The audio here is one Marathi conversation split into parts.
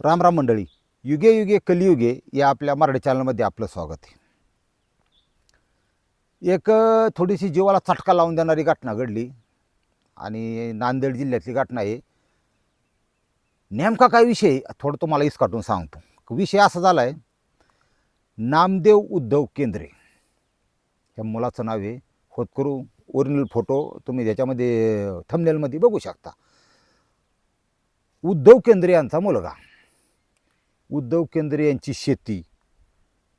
राम राम मंडळी युगे युगे कलियुगे या आपल्या मराठी चॅनलमध्ये आपलं स्वागत आहे. एक थोडीशी जीवाला चटका लावून देणारी घटना घडली आणि नांदेड जिल्ह्यातली घटना आहे. नेमका काय विषय थोडं तुम्हाला इसकाटून सांगतो. विषय असा झाला आहे नामदेव उद्धव केंद्रे. ह्या मुलाचं नाव आहे होतकरू ओरिजिनल फोटो तुम्ही ज्याच्यामध्ये थंबनेलमध्ये बघू शकता. उद्धव केंद्रे यांचा मुलगा. उद्धव केंद्रे यांची शेती.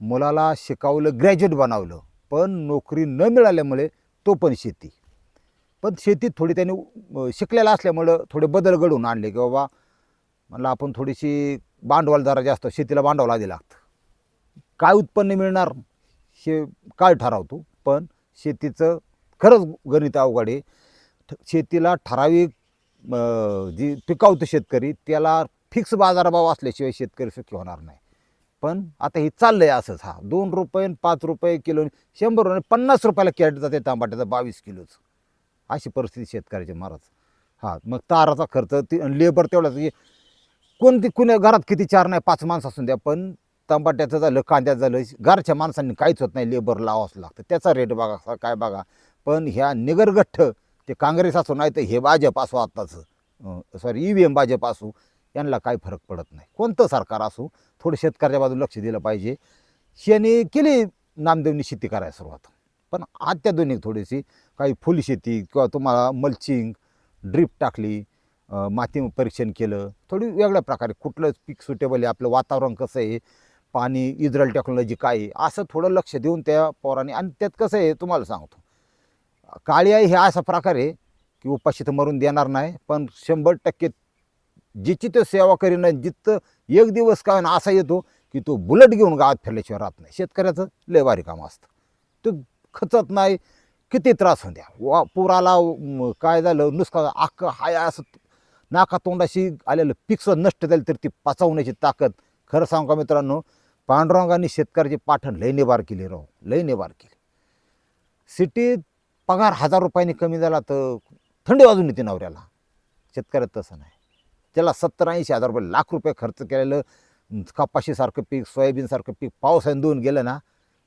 मुलाला शिकावलं ग्रॅज्युएट बनवलं. पण नोकरी न मिळाल्यामुळे तो पण शेती. पण शेतीत थोडी त्याने शिकलेला असल्यामुळं थोडे बदल घडवून आणले की बाबा म्हणलं आपण थोडीशी भांडवल जरा जास्त शेतीला भांडवल आधी लागतं. काय उत्पन्न मिळणार हे काय ठरवतो पण शेतीचं खरंच गणित अवघड आहे. शेतीला ठराविक जी पिकावतो शेतकरी त्याला फिक्स बाजारभाव असल्याशिवाय शेतकरी सुखी होणार नाही. पण आता हे चाललं आहे असंच हा. दोन रुपये आणि पाच रुपये किलो शंभर रुपये पन्नास रुपयाला कॅरेट जाते तांबाट्याचं बावीस किलोचं. अशी परिस्थिती शेतकऱ्याची महाराज. हां मग ताराचा खर्च ती लेबर तेवढाच म्हणजे कोणती कुण्या घरात किती चार नाही पाच माणसं असून द्या पण तंबाट्याचं झालं कांद्याचं झालं घरच्या माणसांनी काहीच होत नाही लेबर लावावंच लागतं. त्याचा रेट बघा काय बघा. पण ह्या निगरगठ्ठ ते काँग्रेस असो नाही तर हे भाजप असो आत्ताचं sorry E V M Bhajap असो यांना काही फरक पडत नाही. कोणतं सरकार असो थोडं शेतकऱ्याच्या बाजूला लक्ष दिलं पाहिजे. शेने केली नामदेवनी शेती करायला सुरुवात. पण अत्याधुनिक थोडीशी काही फुल शेती किंवा तुम्हाला मल्चिंग ड्रीप टाकली माती परीक्षण केलं थोडी वेगळ्या प्रकारे कुठलं पीक सुटेबल आहे आपलं वातावरण कसं आहे पाणी इजरायल टेक्नॉलॉजी काय आहे असं थोडं लक्ष देऊन त्या पोराने आणि त्यात कसं आहे तुम्हाला सांगतो. काळी आई हे असा प्रकार आहे की उपाशी तर मरून देणार नाही पण शंभर टक्के जिची तो सेवा करीन जिथं एक दिवस काय ना असा येतो की तो बुलेट घेऊन गावात फिरल्याशिवाय राहत नाही. शेतकऱ्याचं लय भारी काम असतं. तो खचत नाही किती त्रास होऊन द्या. वा पुराला आला काय झालं नुसका अख्खं हाय असं नाका तोंडाशी आलेलं पिकसं नष्ट झालं तर ती पचवण्याची ताकद. खरं सांगू का मित्रांनो पांडुरंगाने शेतकऱ्याची पाठण लय निबार केली राहू लय निबार केली. सिटीत पगार हजार रुपयांनी कमी झाला तर थंडी वाजून येते नवऱ्याला. शेतकऱ्यात तसं नाही. त्याला सत्तर ऐंशी हजार रुपये लाख रुपये खर्च केलेलं कपाशीसारखं पीक सोयाबीनसारखं पीक पावसाने देऊन गेलं ना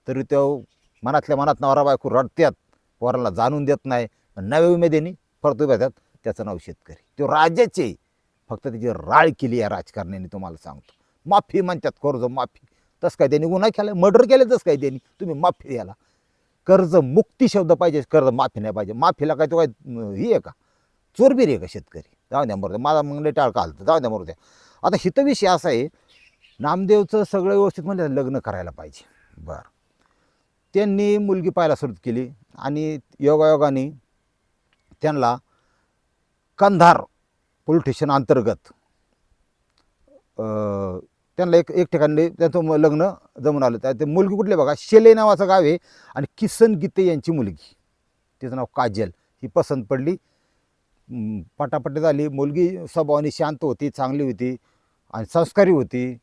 तरी तो मनातल्या मनात नवरा बायको रडत्यात पोराला जाणून देत नाही नव्या उमेदीने परत उभ्यात त्याचं नाव शेतकरी. तो राजाचे फक्त त्याची राळ केली या राजकारण्याने तुम्हाला सांगतो. माफी म्हणतात कर्ज माफी. तसं काय त्यांनी गुन्हा केला मर्डर केलं तसं काय त्यांनी. तुम्ही माफी द्याला कर्ज मुक्ती शब्द पाहिजे कर्ज माफी नाही पाहिजे. माफीला काय तो काय ही आहे का? चोरबीर आहे का शेतकरी? जाऊ द्या मरू द्या माझा मग टाळ घालतं जाऊ द्या मरू द्या आता हितविषय असा आहे नामदेवचं सगळं व्यवस्थित म्हणजे लग्न करायला पाहिजे. बरं. त्यांनी मुलगी पाहायला सुरुवात केली आणि योगायोगाने त्यांना कंधार पोलीस स्टेशन अंतर्गत त्यांना एक एक ठिकाणी त्यांचं लग्न जमून आलं. त्या ते मुलगी कुठली बघा? शेले नावाचं गाव आहे आणि किसन गीते यांची मुलगी. तिचं नाव काजल. ही पसंत पडली. पटापट झाली. मुलगी स्वभावाने शांत होती चांगली होती आणि संस्कारी होती.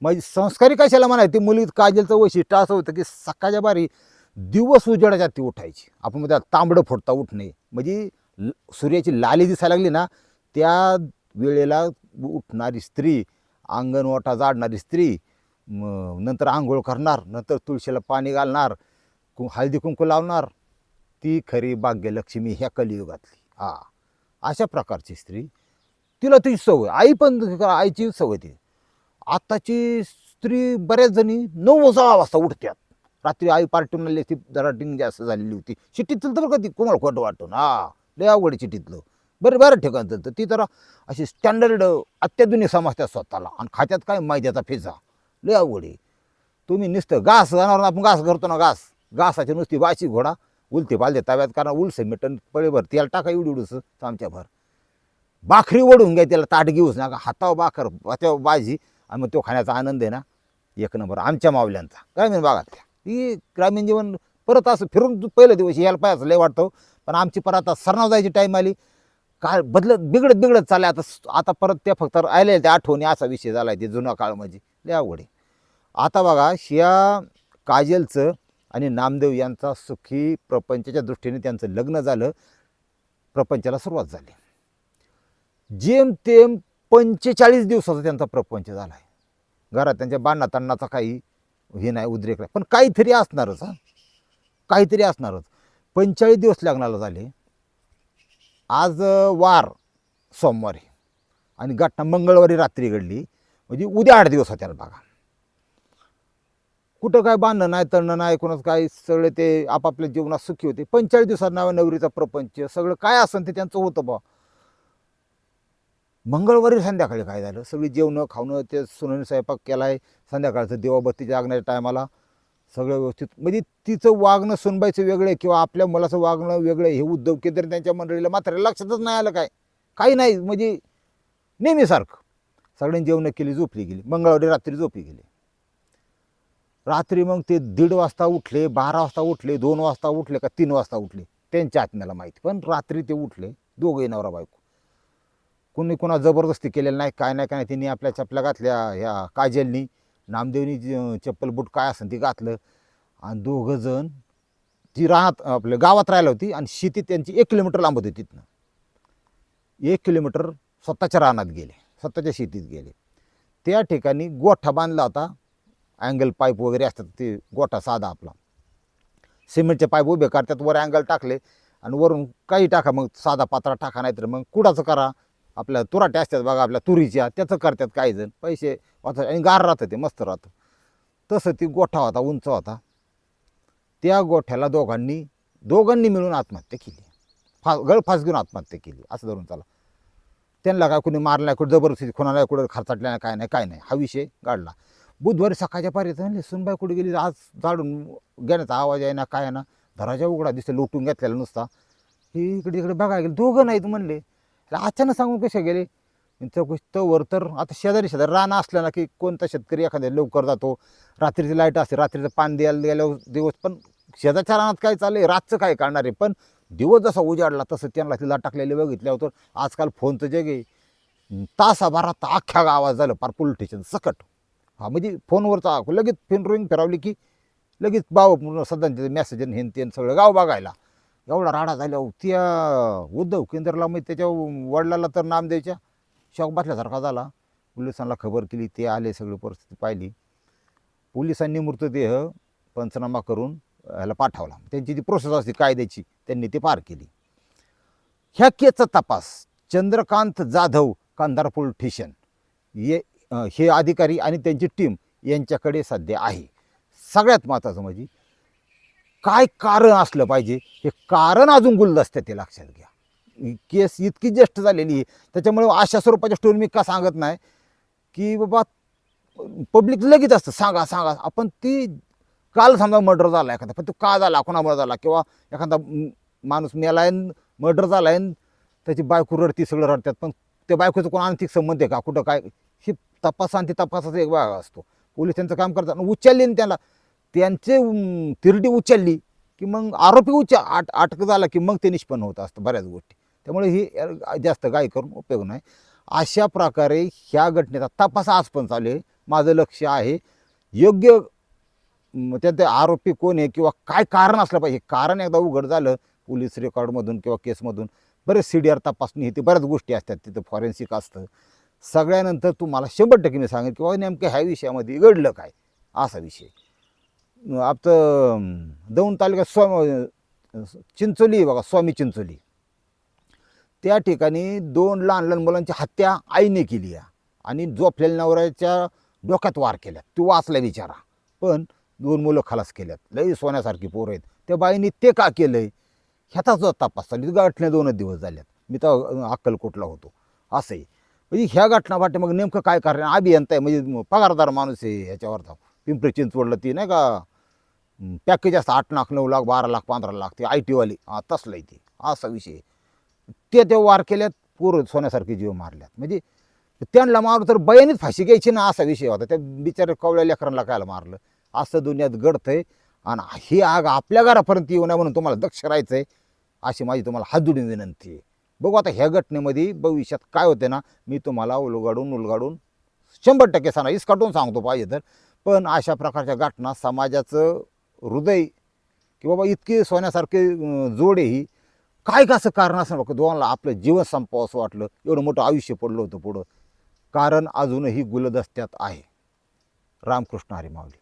म्हणजे संस्कारी कशाला म्हणायची? ती मुलगी काजलचं वैशिष्ट्य असं होतं की सकाळच्या बारी दिवस उजेडाच्या ती उठायची. आपण म्हणजे तांबडं फोडता उठणे. म्हणजे ल- सूर्याची लाली दिसायला लागली ना त्या वेळेला उठणारी स्त्री अंगणवाटा जाडणारी स्त्री नंतर आंघोळ करणार नंतर तुळशीला पाणी घालणार कु हळदी कुंकू लावणार. ती खरी भाग्यलक्ष्मी ह्या कलियुगातली. हा. अशा प्रकारची स्त्री. तिला ती सवय आई पण आईची सवय ती. आत्ताची स्त्री बऱ्याच जणी नऊ सहा वाजता उठत्यात. रात्री आई पार्टीला ती जरा डिंग जास्त झालेली होती. शिट्टीत तर बरं का ती? कोमळ खोटं वाटून हा लय अवघड आहे चिठ्ठीतलं बरं बरं ठिकाण चालतं. ती जरा अशी स्टँडर्ड अत्याधुनिक समजतात स्वतःला. आणि खात्यात काय? मैद्याचा फिजा लय अवघड आहे. तुम्ही नुसतं घास जाणार आपण घास करतो ना घास. घासाची नुसती वाशी घोडा. उलती पालते तव्यात कारण उलसे मिटन पळीभर त्याला टाका एवढी उडूस चमच्याभर भाकरी ओढून घ्या त्याला ताट घेऊच नका. हाताव बाखर हाताव बाजी आणि मग तो खाण्याचा आनंद आहे ना. एक नंबर आमच्या मावल्यांचा. ग्रामीण भागातल्या. ही ग्रामीण जीवन परत असं फिरून पहिलं दिवशी यायला पाहिजे लय वाटतो. पण आमची परत आता सरनाव जायची टाईम आली. काय बदलत बिघडत बिघडत चालले आता आता परत त्या फक्त आले त्या आठवणी असा विषय झाला आहे ते जुना काळ म्हणजे. लय आवड आहे. आता बघा शिया काजलचं आणि नामदेव यांचा सुखी प्रपंचाच्या दृष्टीने त्यांचं लग्न झालं प्रपंचाला सुरुवात झाली. जेमतेम पंचेचाळीस दिवसाचा त्यांचा प्रपंच झाला आहे घरात त्यांच्या बांधणा तांडणाचा काही हे नाही उद्रेक नाही. पण काहीतरी असणारच हां. काहीतरी असणारच. पंचेचाळीस दिवस लग्नाला झाले. आज वार सोमवारी आणि घटना मंगळवारी रात्री घडली. म्हणजे उद्या आठ दिवस होत्याला बघा. कुठं काय बांधणं नाही तळणं नाही कोणाचं काय सगळे ते आपापल्या जीवनात सुखी होते. पंचेचाळीस दिवसात नाव नवरीचा प्रपंच सगळं काय असेल ते त्यांचं होतं बा मंगळवारी संध्याकाळी काय झालं? सगळी जेवणं खावणं ते सुनानी स्वयंपाक केलाय संध्याकाळचं देवाबत्ती जागण्याच्या टायमाला सगळं व्यवस्थित. म्हणजे तिचं वागणं सुनबाईचं वेगळं किंवा आपल्या मुलाचं वागणं वेगळं हे उद्योग केंद्र त्यांच्या मंडळीला मात्र लक्षातच नाही आलं काय? काही नाही म्हणजे नेहमीसारखं. सगळ्यांनी जेवणं केली झोपली गेली. मंगळवारी रात्री झोपली गेली. रात्री मग ते दीड वाजता उठले बारा वाजता उठले दोन वाजता उठले का तीन वाजता उठले? त्यांच्या आत्म्याला माहिती. पण रात्री ते उठले दोघंही नवरा बायको. कोणी कोणा जबरदस्ती केलेलं नाही काय नाही काय नाही. त्यांनी आपल्या चपल्या घातल्या ह्या काजलनी. नामदेवनी चप्पल बूट काय असेल ते घातलं. आणि दोघं जण ती राहत आपल्या गावात राहिली होती आणि शेती त्यांची एक किलोमीटर लांब होती तिथनं. एक किलोमीटर स्वतःच्या रानात गेले स्वतःच्या शेतीत गेले. त्या ठिकाणी गोठा बांधला होता. अँगल पाईप वगैरे असतात ते गोठा साधा आपला. सिमेंटचे पाईप उभे करतात वर अँगल टाकले आणि वरून काही टाका मग साधा पात्रा टाका नाही तर मग कुडाचं करा. आपल्या तुराटे असतात बघा आपल्या तुरीच्या त्याचं करतात काही जण. पैसे वाचतात आणि गार राहतं ते मस्त राहतं. तसं ती गोठा होता उंच होता. त्या गोठ्याला दोघांनी दोघांनी मिळून आत्महत्या केली. फा गळफास घेऊन आत्महत्या केली असं धरून चला. त्यांना काय कुणी मारला कुठं जबरदस्ती कोणाला कुठं खर्चाटल्या नाही काय नाही काय नाही. हा विषय काढला बुधवारी सकाळच्या पारीत म्हणले सुनबाई कुठे गेली? आज जाडून घेण्याचा आवाज आहे ना काय आहे ना दराजा उघडा दिसतो लोटून घेतलेला नुसता. हे इकडे इकडे बघायला गेले दोघं नाहीत म्हणले. अचानक सांगून कसे गेले? चौकशी तवर तर आता शेजारी शेजारी रानं असलं ना की कोणता शेतकरी एखाद्या लवकर जातो रात्रीची लाइट असते रात्रीचं पान द्यायला गेल्यावर दिवस पण शेजारच्या रानात काय चाललं आहे रातचं काय काढणार आहे? पण दिवस जसा उजाडला तसं त्यांना तिला टाकलेले बघितल्यावर तर आजकाल फोनचं जग आहे. तासाभरात अख्ख्या गावात झालं पार पोलीस स्टेशन सकट. हा म्हणजे फोनवरचा लगेच फिन रोईंग फिरवली की लगेच बाव पूर्ण सदांचे मेसेज हेन तेन सगळं गाव बघायला. एवढा राडा झाल्यावर त्या उद्धव केंद्रला मग त्याच्या वडिलाला तर नाम द्यायच्या. शॉक बसल्यासारखा झाला. पोलिसांना खबर केली ते आले सगळी परिस्थिती पाहिली. पोलिसांनी मृतदेह पंचनामा करून ह्याला पाठवला. त्यांची जी प्रोसेस असते कायद्याची त्यांनी ती पार केली. ह्या केसचा तपास चंद्रकांत जाधव कांदार पोलीस स्टेशन ये हे अधिकारी आणि त्यांची टीम यांच्याकडे सध्या आहे. सगळ्यात महत्त्वाचं म्हणजे काय कारण असलं पाहिजे? हे कारण अजून गुलदस्त्यात ते लक्षात घ्या. केस इतकी ज्येष्ठ झालेली आहे त्याच्यामुळे अशा स्वरूपाच्या स्टोरी मी का सांगत नाही? की बाबा पब्लिक लगेच असतं सांगा सांगा. आपण ती काल समजा मर्डर झाला एखादा पण तो का झाला कोणामुळे झाला? किंवा एखादा माणूस मेलाय मर्डर झाला आहे त्याची बायको रडती सगळं रडतात पण त्या बायकोचं कोण आणखी संबंध आहे का? कुठं काय? तपास आणि ते तपासाचा एक भाग असतो. पोलीस त्यांचं काम करतात. आणि उचलले त्याला. त्यांचे तिरडी उचलली की मग आरोपी उच्च आट अटक झाला की मग ते निष्पन्न होत असतं बऱ्याच गोष्टी. त्यामुळे ही जास्त गाय करून उपयोग नाही. अशा प्रकारे ह्या घटनेचा तपास आज पण चालू आहे. माझं लक्ष आहे. योग्य त्यांचे आरोपी कोण आहे किंवा काय कारण असलं पाहिजे. कारण एकदा उघड झालं पोलीस रेकॉर्डमधून किंवा केसमधून बरेच सी डी आर तपासणी हे ते बऱ्याच गोष्टी असतात. तिथं फॉरेन्सिक असतं. सगळ्यानंतर तुम्हाला शंभर टक्के मी सांगेन किंवा नेमकं ह्या विषयामध्ये घडलं काय? असा विषय. आपलं दौंड तालुक्यात स्वामी चिंचोली आहे बघा स्वामी चिंचोली. त्या ठिकाणी दोन लहान लहान मुलांची हत्या आईने केली आहे आणि झोपलेल्या नवऱ्याच्या डोक्यात वार केल्यात तो वाचला विचारा पण दोन मुलं खलास केल्यात. लई सोन्यासारखी पोरं आहेत. त्या बाईने ते का केलंय? ह्याचा जो तपास चालली गाठण्या दोनच दिवस झाल्यात. मी तर अक्कलकोटला होतो. असंही म्हणजे ह्या घटना वाटते मग नेमकं काय कारण अभियंता आहे म्हणजे पगारदार माणूस आहे ह्याच्यावर तर पिंपरी चिंचवडला ती नाही का पॅकेज असतं आठ लाख नऊ लाख बारा लाख पंधरा लाख ते आय टीवाली हां तसलं आहे ते. असा विषय ते ते वार केल्यात पोरं सोन्यासारखे जीव मारल्यात. म्हणजे त्यांना मारू तर बयानीच फाशी घ्यायची ना असा विषय होता. त्या बिचारे कवळ्या लेकरांना कायला मारलं? असं दुनियात घडतंय आणि ही आग आपल्या घरापर्यंत येऊ नये म्हणून तुम्हाला दक्ष राहायचं आहे अशी माझी तुम्हाला हात जोडून विनंती आहे. बघू आता ह्या घटनेमध्ये भविष्यात काय होते ना मी तुम्हाला उलगाडून उलगाडून शंभर टक्के सांगा इसकाटून सांगतो पाहिजे तर. पण अशा प्रकारच्या घटना समाजाचं हृदय की बाबा इतके सोन्यासारखे जोडे ही काय कसं कारण असं बघ दोघांना आपलं जीवन संपावं असं वाटलं एवढं मोठं आयुष्य पडलं होतं पुढं. कारण अजूनही गुलदस्त्यात आहे. रामकृष्ण हरी माऊली.